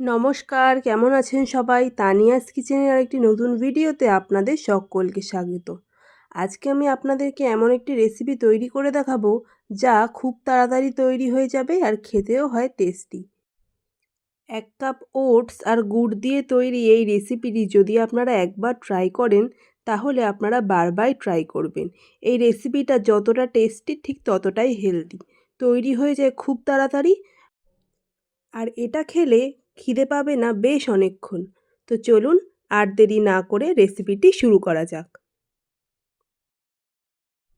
নমস্কার, কেমন আছেন সবাই? তানিয়াস কিচেনের আরেকটি নতুন ভিডিওতে আপনাদের সকলকে স্বাগত। আজকে আমি আপনাদেরকে এমন একটি রেসিপি তৈরি করে দেখাবো, যা খুব তাড়াতাড়ি তৈরি হয়ে যাবে আর খেতেও হয় টেস্টি এক কাপ ওটস আর গুড় দিয়ে তৈরি এই রেসিপিটি যদি আপনারা একবার ট্রাই করেন, তাহলে আপনারা বারবার ট্রাই করবেন। এই রেসিপিটা যতটা টেস্টি ঠিক ততটাই হেলদি তৈরি হয়ে যায় খুব তাড়াতাড়ি। আর এটা খেলে খিদে পাবে না বেশ অনেকক্ষণ। তো চলুন আর দেরি না করে রেসিপিটি শুরু করা যাক।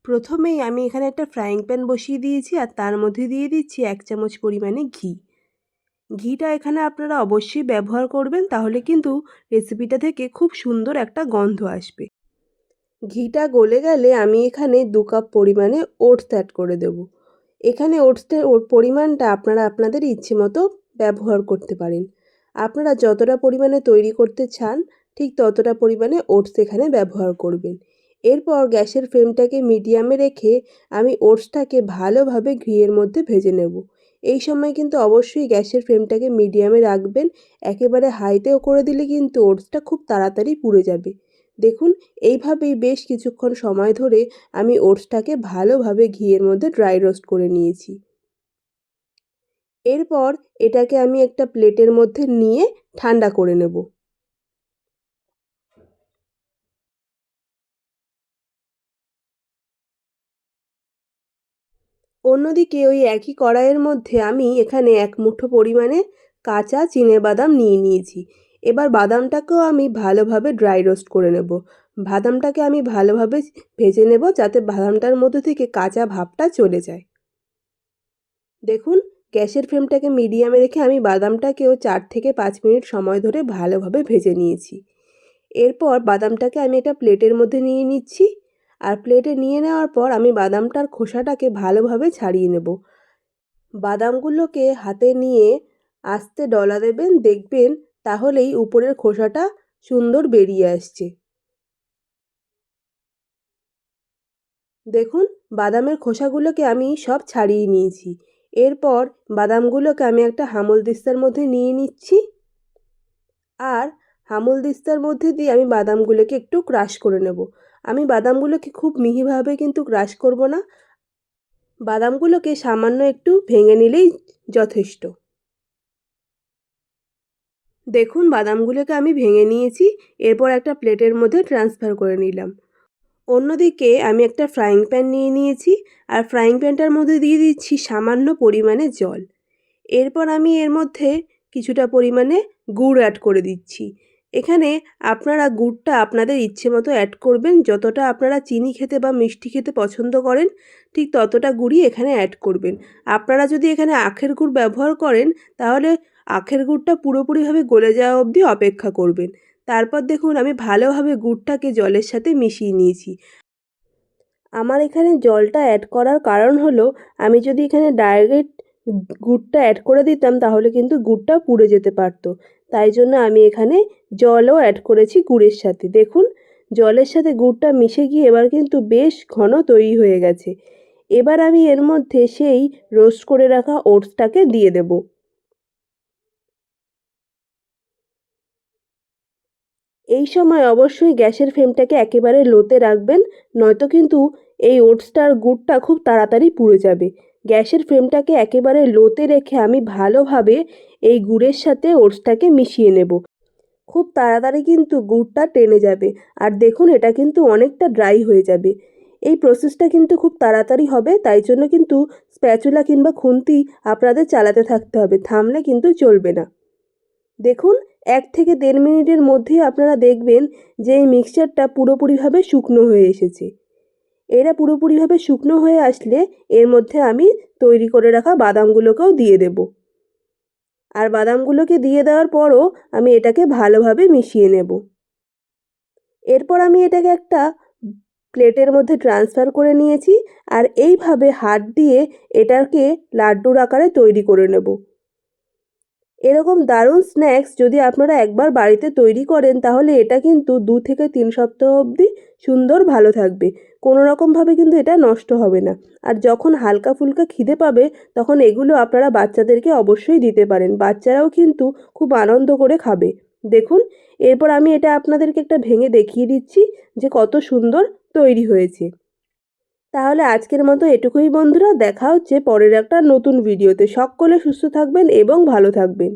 প্রথমেই আমি এখানে একটা ফ্রাইং প্যান বসিয়ে দিয়েছি আর তার মধ্যে দিয়ে দিচ্ছি এক চামচ পরিমাণে ঘি। ঘিটা এখানে আপনারা অবশ্যই ব্যবহার করবেন, তাহলে কিন্তু রেসিপিটা থেকে খুব সুন্দর একটা গন্ধ আসবে। ঘিটা গলে গেলে আমি এখানে দু কাপ পরিমাণে ওটস অ্যাড করে দেব। এখানে ওটসের পরিমাণটা আপনারা আপনাদের ইচ্ছে মতো ব্যবহার করতে পারেন। আপনারা যতটা পরিমাণে তৈরি করতে চান, ঠিক ততটা পরিমাণে ওটস এখানে ব্যবহার করবেন। এরপর গ্যাসের ফ্লেমটাকে মিডিয়ামে রেখে আমি ওটসটাকে ভালোভাবে ঘিয়ের মধ্যে ভেজে নেব। এই সময় কিন্তু অবশ্যই গ্যাসের ফ্লেমটাকে মিডিয়ামে রাখবেন, একেবারে হাইতেও করে দিলে কিন্তু ওটসটা খুব তাড়াতাড়ি পুড়ে যাবে। দেখুন, এইভাবেই বেশ কিছুক্ষণ সময় ধরে আমি ওটসটাকে ভালোভাবে ঘিয়ের মধ্যে ড্রাই রোস্ট করে নিয়েছি। এরপর এটাকে আমি একটা প্লেটের মধ্যে নিয়ে ঠান্ডা করে নেব। অন্যদিকে ওই একই কড়াইয়ের মধ্যে আমি এখানে এক মুঠো পরিমাণে কাঁচা চিনে বাদাম নিয়ে নিয়েছি। এবার বাদামটাকেও আমি ভালোভাবে ড্রাই রোস্ট করে নেব। বাদামটাকে আমি ভালোভাবে ভেজে নেব যাতে বাদামটার মধ্যে থেকে কাঁচা ভাবটা চলে যায়। দেখুন গ্যাসের ফ্লেমটাকে মিডিয়ামে রেখে আমি বাদামটাকেও চার থেকে পাঁচ মিনিট সময় ধরে ভালোভাবে ভেজে নিয়েছি। এরপর বাদামটাকে আমি একটা প্লেটের মধ্যে নিয়ে নিচ্ছি আর প্লেটে নিয়ে নেওয়ার পর আমি বাদামটার খোসাটাকে ভালোভাবে ছাড়িয়ে নেব। বাদামগুলোকে হাতে নিয়ে আস্তে ডলা দেবেন, দেখবেন তাহলেই উপরের খোসাটা সুন্দর বেরিয়ে আসছে। দেখুন, বাদামের খোসাগুলোকে আমি সব ছাড়িয়ে নিয়েছি। এরপর বাদামগুলোকে আমি একটা হামল দিস্তার মধ্যে নিয়ে নিচ্ছি। আর হামল দিস্তার মধ্যে দিয়ে আমি বাদামগুলোকে একটু ক্রাশ করে নেব। আমি বাদামগুলোকে খুব মিহিভাবে কিন্তু ক্রাশ করব না। বাদামগুলোকে সামান্য একটু ভেঙে নিলেই যথেষ্ট। দেখুন, বাদামগুলোকে আমি ভেঙে নিয়েছি। এরপর একটা প্লেটের মধ্যে ট্রান্সফার করে নিলাম। অন্যদিকে আমি একটা ফ্রাইং প্যান নিয়ে নিয়েছি আর ফ্রাইং প্যানটার মধ্যে দিয়ে দিচ্ছি সামান্য পরিমাণে জল। এরপর আমি এর মধ্যে কিছুটা পরিমাণে গুড় অ্যাড করে দিচ্ছি। এখানে আপনারা গুড়টা আপনাদের ইচ্ছে মতো অ্যাড করবেন, যতটা আপনারা চিনি খেতে বা মিষ্টি খেতে পছন্দ করেন, ঠিক ততটা গুড়ই এখানে অ্যাড করবেন। আপনারা যদি এখানে আখের গুড় ব্যবহার করেন, তাহলে আখের গুড়টা পুরোপুরিভাবে গলে যাওয়া অবধি অপেক্ষা করবেন। তারপর দেখুন আমি ভালোভাবে গুড়টাকে জলের সাথে মিশিয়ে নিয়েছি। আমার এখানে জলটা অ্যাড করার কারণ হলো, আমি যদি এখানে ডাইরেক্ট গুড়টা অ্যাড করে দিতাম, তাহলে কিন্তু গুড়টা পুড়ে যেতে পারতো। তাই জন্য আমি এখানে জলও অ্যাড করেছি গুড়ের সাথে। দেখুন, জলের সাথে গুড়টা মিশে গিয়ে এবার কিন্তু বেশ ঘন তৈরি হয়ে গেছে। এবার আমি এর মধ্যে সেই রোস্ট করে রাখা ওটসটাকে দিয়ে দেবো। এই সময় অবশ্যই গ্যাসের ফ্লেমটাকে একেবারে লোতে রাখবেন, নয়তো কিন্তু এই ওটসটার গুড়টা খুব তাড়াতাড়ি পুড়ে যাবে। গ্যাসের ফ্লেমটাকে একেবারে লোতে রেখে আমি ভালোভাবে এই গুড়ের সাথে ওটসটাকে মিশিয়ে নেব। খুব তাড়াতাড়ি কিন্তু গুড়টা টেনে যাবে। আর দেখুন, এটা কিন্তু অনেকটা ড্রাই হয়ে যাবে। এই প্রসেসটা কিন্তু খুব তাড়াতাড়ি হবে, তাই জন্য কিন্তু স্প্যাচুলা কিংবা খুন্তি আপনাদের চালাতে থাকতে হবে, থামলে কিন্তু চলবে না। দেখুন, এক থেকে দেড় মিনিটের মধ্যেই আপনারা দেখবেন যে এই মিক্সচারটা পুরোপুরিভাবে শুকনো হয়ে এসেছে। এরা পুরোপুরিভাবে শুকনো হয়ে আসলে এর মধ্যে আমি তৈরি করে রাখা বাদামগুলোকেও দিয়ে দেব। আর বাদামগুলোকে দিয়ে দেওয়ার পরও আমি এটাকে ভালোভাবে মিশিয়ে নেব। এরপর আমি এটাকে একটা প্লেটের মধ্যে ট্রান্সফার করে নিয়েছি আর এইভাবে হাত দিয়ে এটাকে লাড্ডুর আকারে তৈরি করে নেব। এরকম দারুণ স্ন্যাক্স যদি আপনারা একবার বাড়িতে তৈরি করেন, তাহলে এটা কিন্তু দু থেকে তিন সপ্তাহ অবধি সুন্দর ভালো থাকবে। কোনো রকমভাবে কিন্তু এটা নষ্ট হবে না। আর যখন হালকা ফুলকা খিদে পাবে, তখন এগুলো আপনারা বাচ্চাদেরকে অবশ্যই দিতে পারেন। বাচ্চারাও কিন্তু খুব আনন্দ করে খাবে। দেখুন, এরপর আমি এটা আপনাদেরকে একটা ভেঙে দেখিয়ে দিচ্ছি যে কত সুন্দর তৈরি হয়েছে। তাহলে আজকের মতো এটুকুই বন্ধুরা। দেখা হচ্ছে পরের একটা নতুন ভিডিওতে। সকলে সুস্থ থাকবেন এবং ভালো থাকবেন।